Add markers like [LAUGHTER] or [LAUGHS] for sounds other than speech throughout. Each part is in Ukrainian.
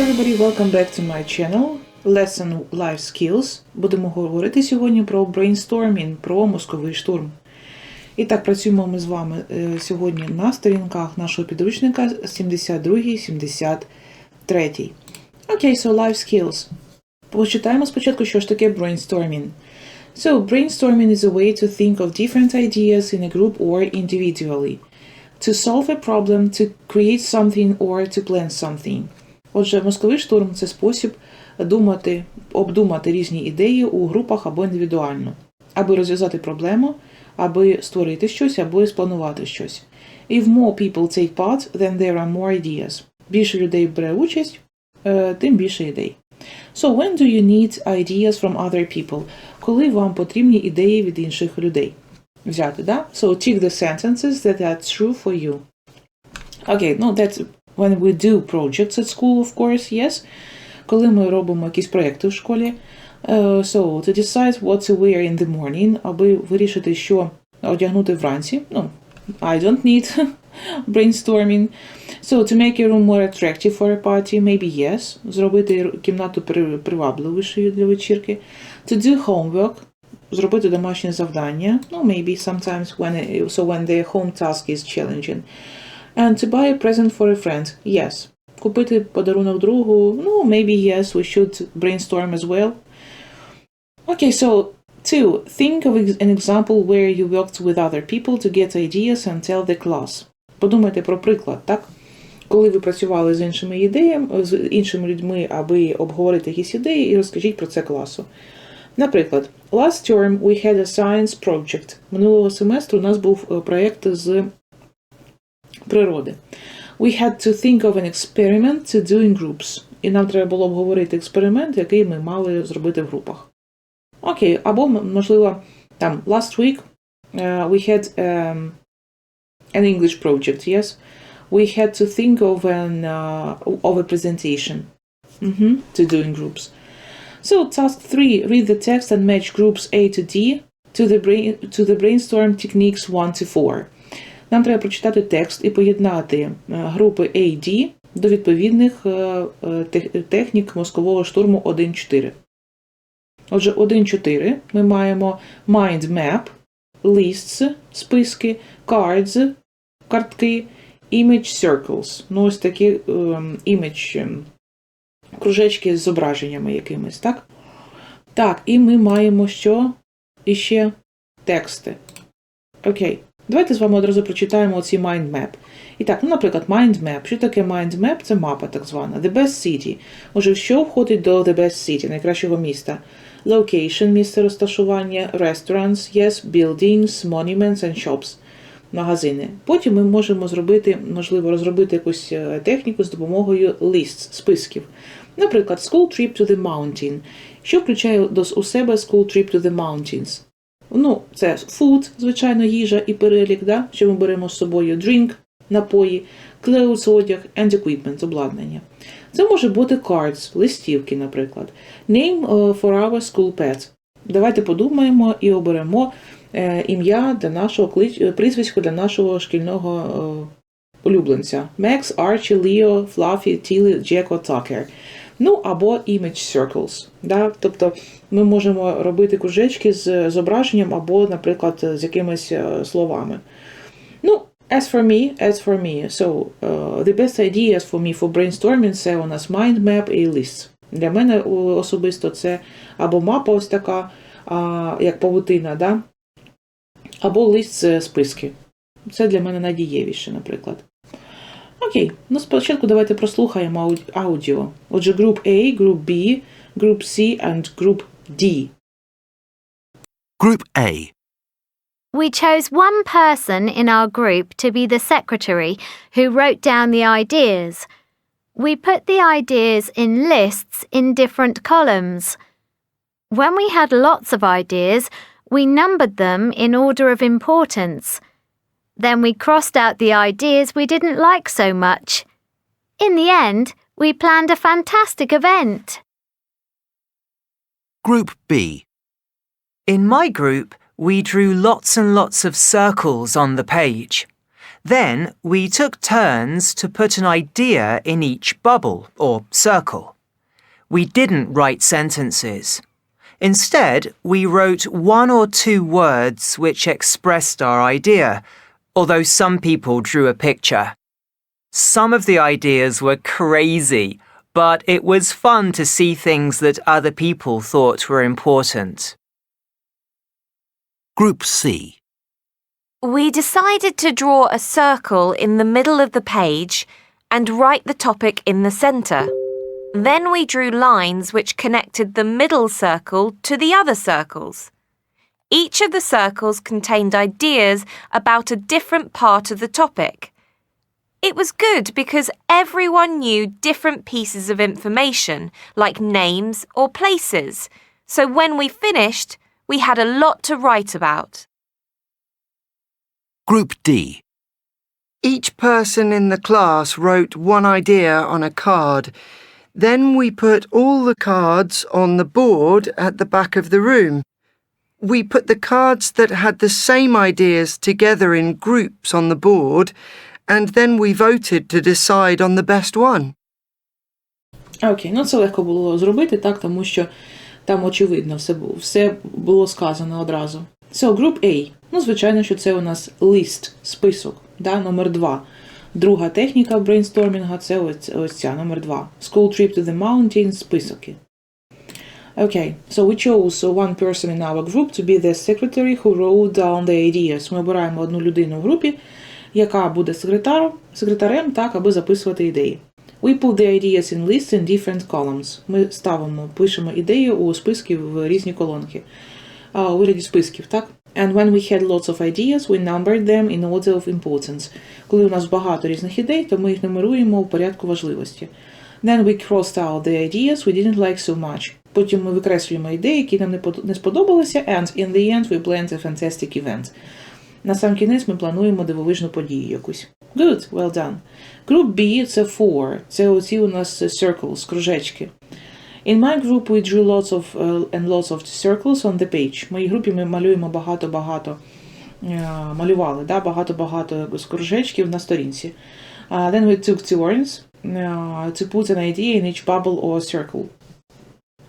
everybody, welcome back to my channel. Lesson Life Skills. Будемо говорити сьогодні про brainstorming, про мозковий штурм. І так, працюємо ми з вами е, сьогодні на сторінках нашого підручника 72-73. Окей, so life skills. Почитаємо спочатку, що ж таке brainstorming. So, brainstorming is a way to think of different ideas in a group or individually. To solve a problem, to create something or to plan something. Отже, мозковий штурм це спосіб думати, обдумати різні ідеї у групах або індивідуально, аби розв'язати проблему, аби створити щось, або спланувати щось. If more people take part, then there are more ideas. Більше людей бере участь, е, тим більше ідей. So when do you need ideas from other people? Коли вам потрібні ідеї від інших людей? Взяти, да? So tick the sentences that are true for you. Okay, no, that's when we do projects at school, of course, yes. Коли ми робимо якісь проекти в школі. Uh, so, to decide what to wear in the morning, аби вирішити, що одягнути вранці. Ну, I don't need [LAUGHS] brainstorming. So, to make a room more attractive for a party, maybe yes. Зробити кімнату при- привабливішою для вечірки. To do homework, зробити домашнє завдання. Ну, maybe sometimes when, it- so when the home task is challenging. And to buy a present for a friend. Yes. Купити подарунок другу. Ну, maybe yes, we should brainstorm as well. Okay, so two, think of an example where you worked with other people to get ideas and tell the class. Подумайте про приклад, так? Коли ви працювали з іншими ідеями, з іншими людьми, аби обговорити якісь ідеї, і розкажіть про це класу. Наприклад, last term we had a science project. Минулого семестру у нас був е, проєкт з природи. We had to think of an experiment to do in groups. І нам треба було обговорити експеримент, який ми мали зробити в групах. Окей, або, м- можливо, там last week uh, we had um, an English project, yes. We had to think of an uh, of a presentation Mhm, to do in groups. So task three: read the text and match groups A to D to the brain to the brainstorm techniques one to four. Нам треба прочитати текст і поєднати е, групи A і D до відповідних е, е, тех- технік мозкового штурму 1-4. Отже, 1-4 ми маємо mind map, lists, списки, cards, картки, image circles. Ну, ось такі image кружечки з зображеннями якимись, так? Так, і ми маємо що? Іще тексти. Окей. Давайте з вами одразу прочитаємо оці mind map. І так, ну, наприклад, mind map. Що таке mind map? Це мапа так звана. The best city. Отже, що входить до the best city, найкращого міста? Location, місце розташування, restaurants, yes, buildings, monuments and shops. Магазини. Потім ми можемо зробити, можливо, розробити якусь е, техніку з допомогою lists, списків. Наприклад, school trip to the mountain. Що включає у себе school trip to the mountains? Ну, це food, звичайно, їжа і перелік, да? що ми беремо з собою drink, напої, clothes, одяг and equipment, обладнання. Це може бути cards, листівки, наприклад. Name е, for our school pet. Давайте подумаємо і оберемо е, ім'я для нашого е, прізвисько для нашого шкільного улюбленця. Max, Archie, Leo, Fluffy, Tilly, Jacko, Tucker. Ну або image circles. Да? Тобто ми можемо робити кружечки з зображенням або, наприклад, з якимись е, словами. Ну, as for me, as for me, so uh, the best ideas for me for brainstorming це у нас mind map і lists. Для мене особисто це або мапа ось така, а, як павутина, да? або лист з списки. Це для мене найдієвіше, наприклад. Окей, ну спочатку давайте прослухаємо ауд- аудіо. Отже, груп A, груп B, груп C and груп D. Group A. We chose one person in our group to be the secretary who wrote down the ideas. We put the ideas in lists in different columns. When we had lots of ideas, we numbered them in order of importance. Then we crossed out the ideas we didn't like so much. In the end, we planned a fantastic event. Group B. In my group, we drew lots and lots of circles on the page. Then we took turns to put an idea in each bubble or circle. We didn't write sentences. Instead, we wrote one or two words which expressed our idea, although some people drew a picture. Some of the ideas were crazy, but it was fun to see things that other people thought were important. Group C. We decided to draw a circle in the middle of the page and write the topic in the centre. Then we drew lines which connected the middle circle to the other circles. Each of the circles contained ideas about a different part of the topic. It was good because everyone knew different pieces of information, like names or places. So when we finished, we had a lot to write about. Group D. Each person in the class wrote one idea on a card. Then we put all the cards on the board at the back of the room We put the cards that had the same ideas together in groups on the board, and then we voted to decide on the best one. Окей, ну це легко було зробити, так, тому що там очевидно все було, все було сказано одразу. So, group A. Ну, звичайно, що це у нас list, список, да, номер 2. Друга техніка брейнстормінга це ось, ось ця, номер 2. School trip to the mountains, списоки. Okay, so we chose one person in our group to be the secretary who wrote down the ideas. Ми обираємо одну людину в групі, яка буде секретарем, секретарем, так, аби записувати ідеї. We put the ideas in lists in different columns. Ми ставимо, пишемо ідеї у списки в різні колонки. У вигляді списків, так? And when we had lots of ideas, we numbered them in order of importance. Коли у нас багато різних ідей, то ми їх нумеруємо у порядку важливості. Then we crossed out the ideas we didn't like so much. Потім ми викреслюємо ідеї, які нам не сподобалися, and in the end we planned a fantastic event. На сам кінець ми плануємо дивовижну подію якусь. Good, well done. Group B – це four. Це оці у нас circles, кружечки. In my group we drew lots of uh, and lots of circles on the page. В моїй групі ми малюємо багато-багато, е, малювали, да, багато-багато кружечків на сторінці. Uh, then we took turns uh, to put an idea in each bubble or circle.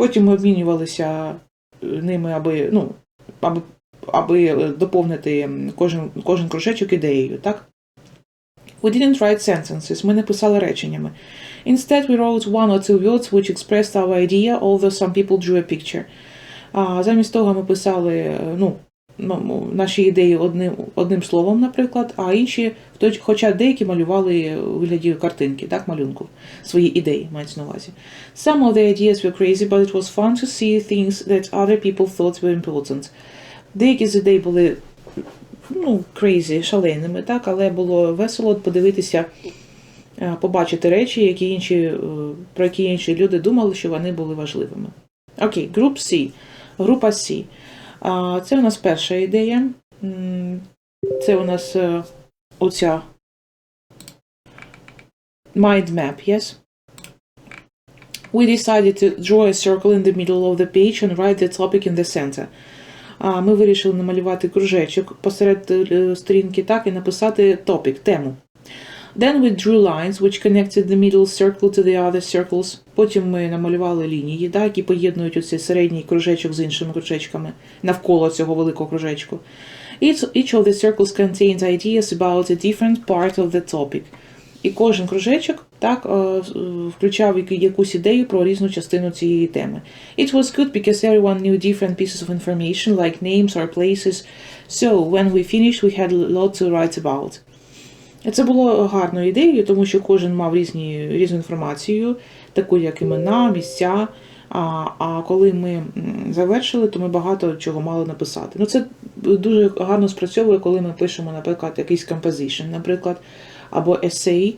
Потім ми обмінювалися е, ними, аби, ну, аби, аби е, доповнити кожен, кожен кружечок ідеєю, так? We didn't write sentences, ми не писали реченнями. Instead, we wrote one or two words which expressed our idea, although some people drew a picture. А замість того ми писали е, ну, наші ідеї одним, одним словом, наприклад, а інші, хоча деякі малювали у вигляді картинки, так, малюнку, свої ідеї мається на увазі. Some of the ideas were crazy, but it was fun to see things that other people thought were important. Деякі з ідей були ну, crazy, шаленими, так, але було весело подивитися, е, побачити речі, які інші, е, про які інші люди думали, що вони були важливими. Окей, Group C. Група C. Це у нас перша ідея. Це у нас е, оця mind map, yes? We decided to draw a circle in the middle of the page and write the topic in the center. А, Ми вирішили намалювати кружечок посеред е, сторінки так і написати topic, тему. Then we drew lines which connected the middle circle to the other circles. Потім ми намалювали лінії, да, які поєднують оцей середній кружечок з іншими кружечками навколо цього великого кружечку. Each, each of the circles contains ideas about a different part of the topic. І кожен кружечок так е, включав якусь ідею про різну частину цієї теми. It was good because everyone knew different pieces of information like names or places. So when we finished, we had a lot to write about. Це було гарною ідеєю, тому що кожен мав різні, різну інформацію, таку як імена, місця. А, коли ми завершили, то ми багато чого мали написати. Ну, це дуже гарно спрацьовує, коли ми пишемо, наприклад, якийсь composition, наприклад, або essay.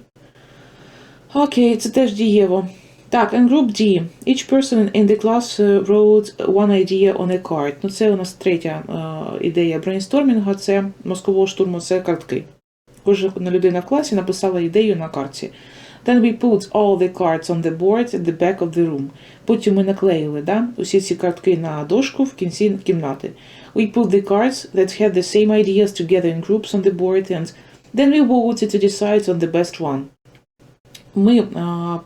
Окей, це теж дієво. Так, and group D. Each person in the class uh, wrote one idea on a card. Ну, це у нас третя е, ідея брейнстормінгу, це мозкового штурму, це картки. Кожна людина в класі написала ідею на карті. Then we put all the cards on the board at the back of the room. Потім ми наклеїли да, усі ці картки на дошку в кінці кімнати. We put the cards that had the same ideas together in groups on the board and Then we voted to decide on the best one. Ми а,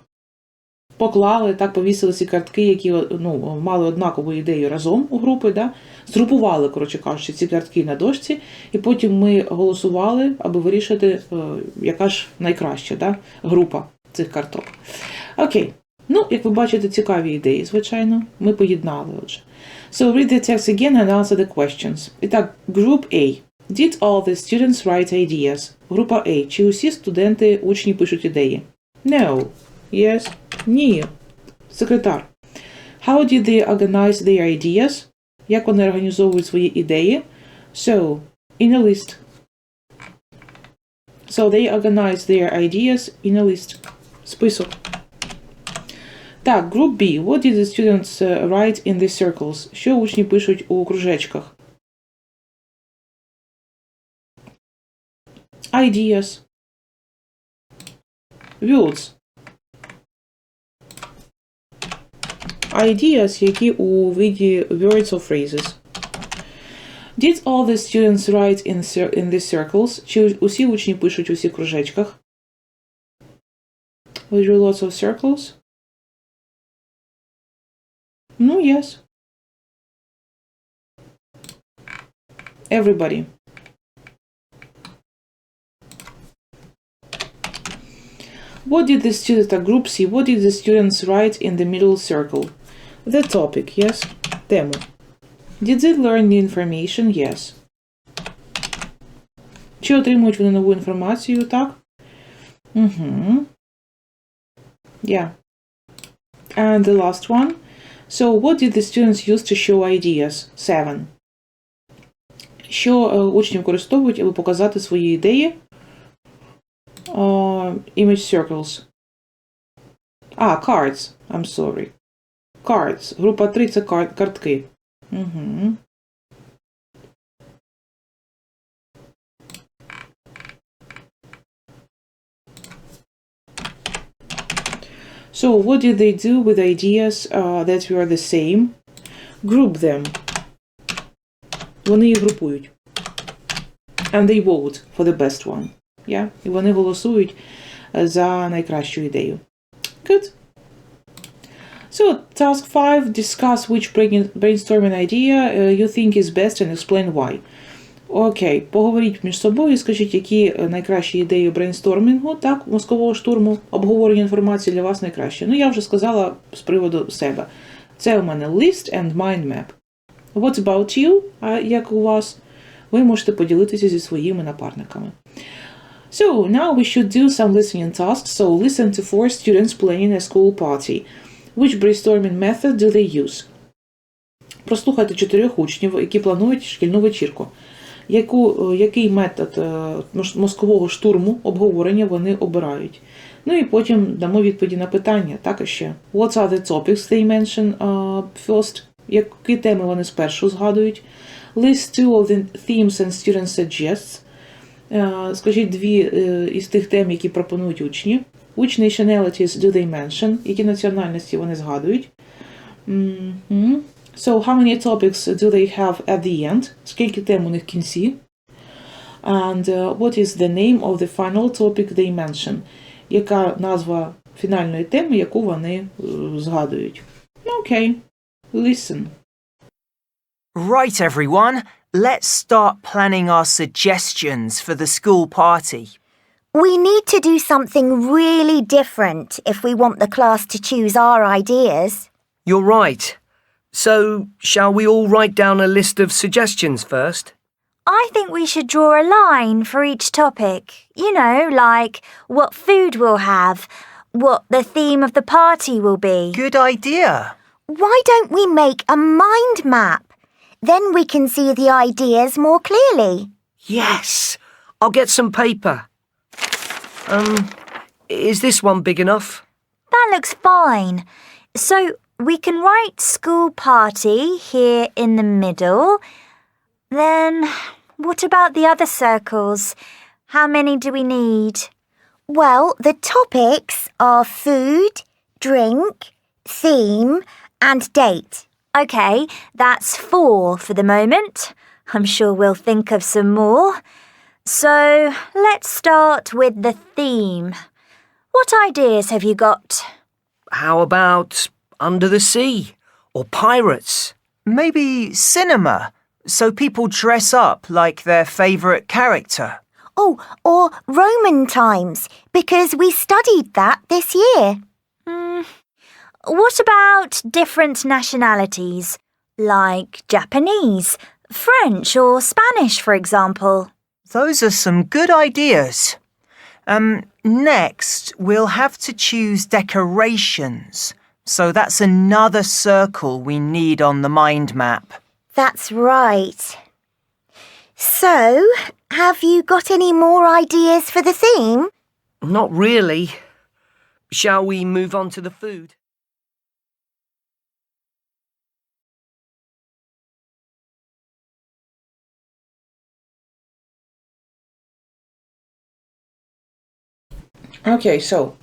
поклали, так повісили ці картки, які ну, мали однакову ідею разом у групи, да? згрупували, коротше кажучи, ці картки на дошці, і потім ми голосували, аби вирішити, е, яка ж найкраща да? група цих карток. Окей. Ну, як ви бачите, цікаві ідеї, звичайно. Ми поєднали отже. So read the text again and answer the questions. І так, Group A. Did all the students write ideas? Група A. Чи усі студенти, учні пишуть ідеї? No. Yes. Ні. Секретар. How did they organize their ideas? Як вони організовують свої ідеї? So, in a list. So they organize their ideas in a list. Список. Так, group B. What did the students uh, write in the circles? Що учні пишуть у кружечках? Ideas. Words. Ideas, які у виді words or phrases. Did all the students write in, cir- in the circles? Чи усі учні пишуть у всіх кружечках? We drew lots of circles. Ну, yes. Everybody. What did the students, uh, group C, what did the students write in the middle circle? The topic, yes. Тему. Did they learn the information? Yes. Чи отримують вони нову інформацію? Так. Угу. Yeah. And the last one. So, what did the students use to show ideas? Seven. Що е, учні використовують, аби показати свої ідеї? Uh, image circles. А, cards. I'm sorry. Cards. Група 3 це кар- картки. Угу. So, what did they do with ideas uh, that were the same? Group them. Вони їх групують. And they vote for the best one. Yeah? І вони голосують е, за найкращу ідею. Good. So, task 5. Discuss which brain- brainstorming idea uh, you think is best and explain why. Окей, поговоріть між собою і скажіть, які е, найкращі ідеї брейнстормінгу, так, мозкового штурму, обговорення інформації для вас найкраще. Ну, я вже сказала з приводу себе. Це у мене list and mind map. What about you? А як у вас? Ви можете поділитися зі своїми напарниками. So, now we should do some listening tasks. So, listen to four students playing a school party. Which brainstorming method do they use? Прослухайте чотирьох учнів, які планують шкільну вечірку. Яку, е, який метод е, мозкового штурму обговорення вони обирають? Ну і потім дамо відповіді на питання. Так ще. What are the topics they mention uh, first? Які теми вони спершу згадують? List two of the themes and student suggests. Скажіть дві із тих тем, які пропонують учні. Which nationalities do they mention? Які національності вони згадують? Мгм. So, how many topics do they have at the end? Скільки тем у них в кінці? And uh, what is the name of the final topic they mention? Яка назва фінальної теми, яку вони е, згадують? Ну, Окей. Listen. Right, everyone, let's start planning our suggestions for the school party. We need to do something really different if we want the class to choose our ideas. You're right. So, shall we all write down a list of suggestions first? I think we should draw a line for each topic. You know, like what food we'll have, what the theme of the party will be. Good idea. Why don't we make a mind map? Then we can see the ideas more clearly. Yes! I'll get some paper. Um, is this one big enough? That looks fine. So we can write school party here in the middle. Then what about the other circles? How many do we need? Well, the topics are food, drink, theme, and date. OK, that's four for the moment. I'm sure we'll think of some more. So let's start with the theme. What ideas have you got? How about under the sea or pirates? Maybe cinema, so people dress up like their favourite character. Oh, or Roman times, because we studied that this year. Hmm. What about different nationalities, like Japanese, French, or Spanish, for example? Those are some good ideas. Um, next, we'll have to choose decorations. So that's another circle we need on the mind map. That's right. So, have you got any more ideas for the theme? Not really. Shall we move on to the food? Okay, so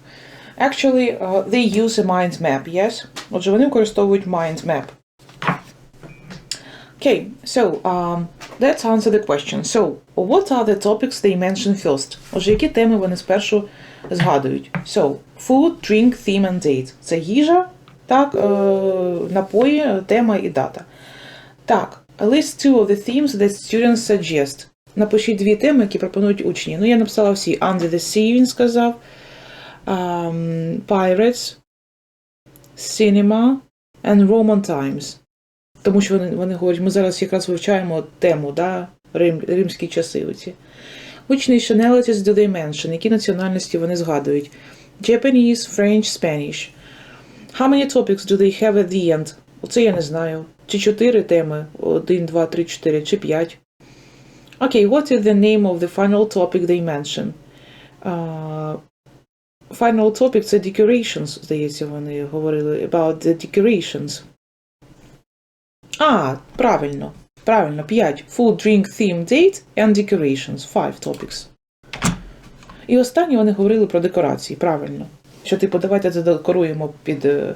actually uh, they use a mind map, yes? Отже, вони використовують mind map. Okay, so um, let's answer the question. So, what are the topics they mention first? Отже, які теми вони спершу згадують? So, food, drink, theme and date. Це їжа, так, е, напої, тема і дата. Так, list two of the themes that students suggest. Напишіть дві теми, які пропонують учні. Ну, я написала всі. Under the sea, він сказав. Um, Pirates, Cinema and Roman Times. Тому що вони, вони говорять, ми зараз якраз вивчаємо тему, да, Рим, римські часи. Оці. Which nationalities do they mention? Які національності вони згадують? Japanese, French, Spanish. How many topics do they have at the end? Оце я не знаю. Чи чотири теми? Один, два, три, чотири, чи п'ять. Okay, what is the name of the final topic they mention? Uh, final topic це decorations, здається, вони говорили about the decorations. А, правильно. Правильно, 5. Food, drink, theme, date and decorations. Five topics. І останні вони говорили про декорації, правильно. Що, типу, давайте задекоруємо під е,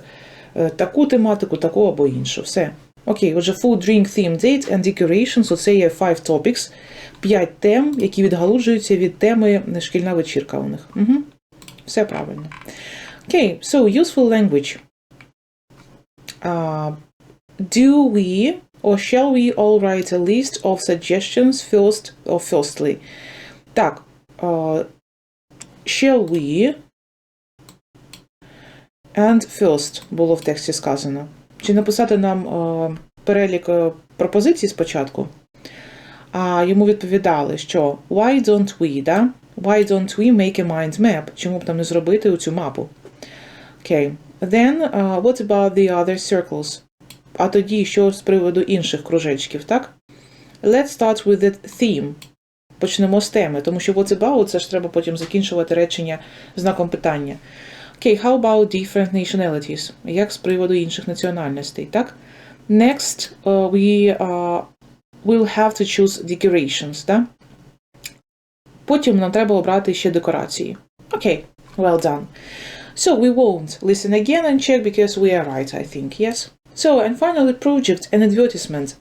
таку тематику, таку або іншу. Все. Окей, отже, food, drink, theme, date and decorations. Оце є five topics. П'ять тем, які відгалужуються від теми шкільна вечірка у них. Угу. Все правильно. Окей, so useful language. Uh, do we or shall we all write a list of suggestions first or firstly? Так, uh, shall we and first було в тексті сказано. Чи написати нам е, перелік е, пропозицій спочатку? А йому відповідали, що why don't we, да? Why don't we make a mind map? Чому б нам не зробити цю мапу? Окей. Then, uh, what about the other circles? А тоді, що з приводу інших кружечків, так? Let's start with the theme. Почнемо з теми, тому що what's about, це ж треба потім закінчувати речення знаком питання. Окей, how about different nationalities? Як з приводу інших національностей, так? Next, uh, we uh, will have to choose decorations, так? Потім нам треба обрати ще декорації. Окей, well done. So we won't listen again and check because we are right, I think, yes? So, and finally, project and advertisement.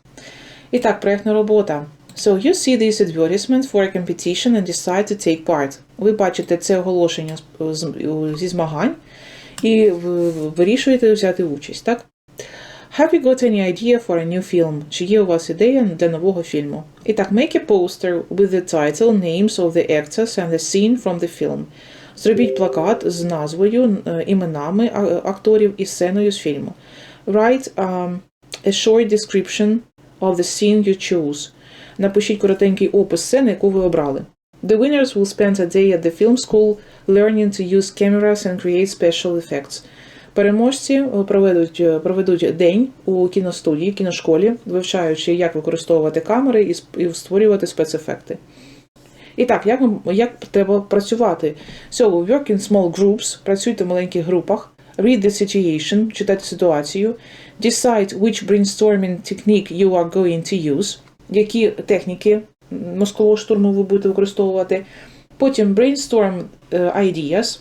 І так, проєктна робота. So you see this advertisement for a competition and decide to take part. Ви бачите це оголошення з- з- зі змагань і в- вирішуєте взяти участь, так? Have you got any idea for a new film? Чи є у вас ідея для нового фільму? І так, make a poster with the title, names of the actors and the scene from the film. Зробіть плакат з назвою, е, іменами а- акторів і сценою з фільму. Write um, a short description of the scene you choose. Напишіть коротенький опис сцени, яку ви обрали. The winners will spend a day at the film school learning to use cameras and create special effects. Переможці е, проведуть, е, проведуть день у кіностудії, кіношколі, вивчаючи, як використовувати камери і, створювати спецефекти. І так, як, як треба працювати? So, work in small groups, працюйте в маленьких групах, read the situation, читайте ситуацію, decide which brainstorming technique you are going to use, які техніки мозкового штурму ви будете використовувати. Потім brainstorm е, ideas,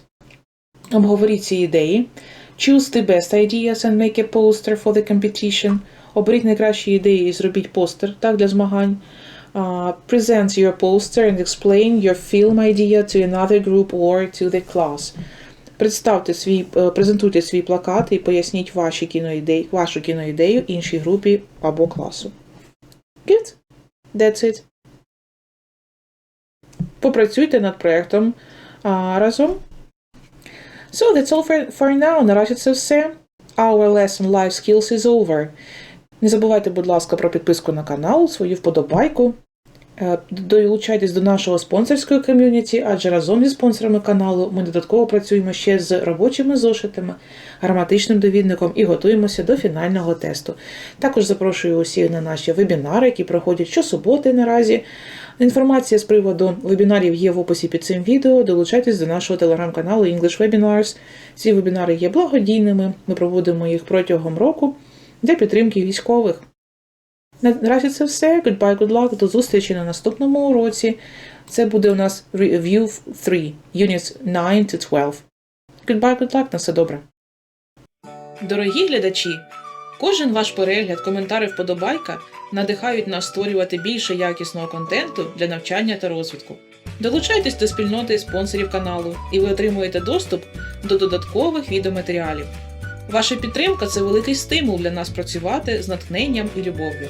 обговоріть ці ідеї, choose the best ideas and make a poster for the competition, оберіть найкращі ідеї і зробіть постер так, для змагань. Uh, present your poster and explain your film idea to another group or to the class. Представте свій, е, презентуйте свій плакат і поясніть ваші кіноідеї, вашу кіноідею іншій групі або класу. Good. That's it. Попрацюйте над проєктом разом. So, that's all for, for now. Наразі це все. Our lesson Life Skills is over. Не забувайте, будь ласка, про підписку на канал, свою вподобайку. Е, Долучайтесь до нашого спонсорського ком'юніті, адже разом зі спонсорами каналу ми додатково працюємо ще з робочими зошитами, граматичним довідником і готуємося до фінального тесту. Також запрошую усіх на наші вебінари, які проходять щосуботи наразі. Інформація з приводу вебінарів є в описі під цим відео. Долучайтесь до нашого телеграм-каналу English Webinars. Ці вебінари є благодійними. Ми проводимо їх протягом року для підтримки військових. Наразі це все. Goodbye, good luck. До зустрічі на наступному уроці. Це буде у нас Review 3, Units 9 to 12. Goodbye, good luck. На все добре. Дорогі глядачі! Кожен ваш перегляд, коментар вподобайка надихають нас створювати більше якісного контенту для навчання та розвитку. Долучайтесь до спільноти спонсорів каналу, і ви отримуєте доступ до додаткових відеоматеріалів. Ваша підтримка це великий стимул для нас працювати з натхненням і любов'ю.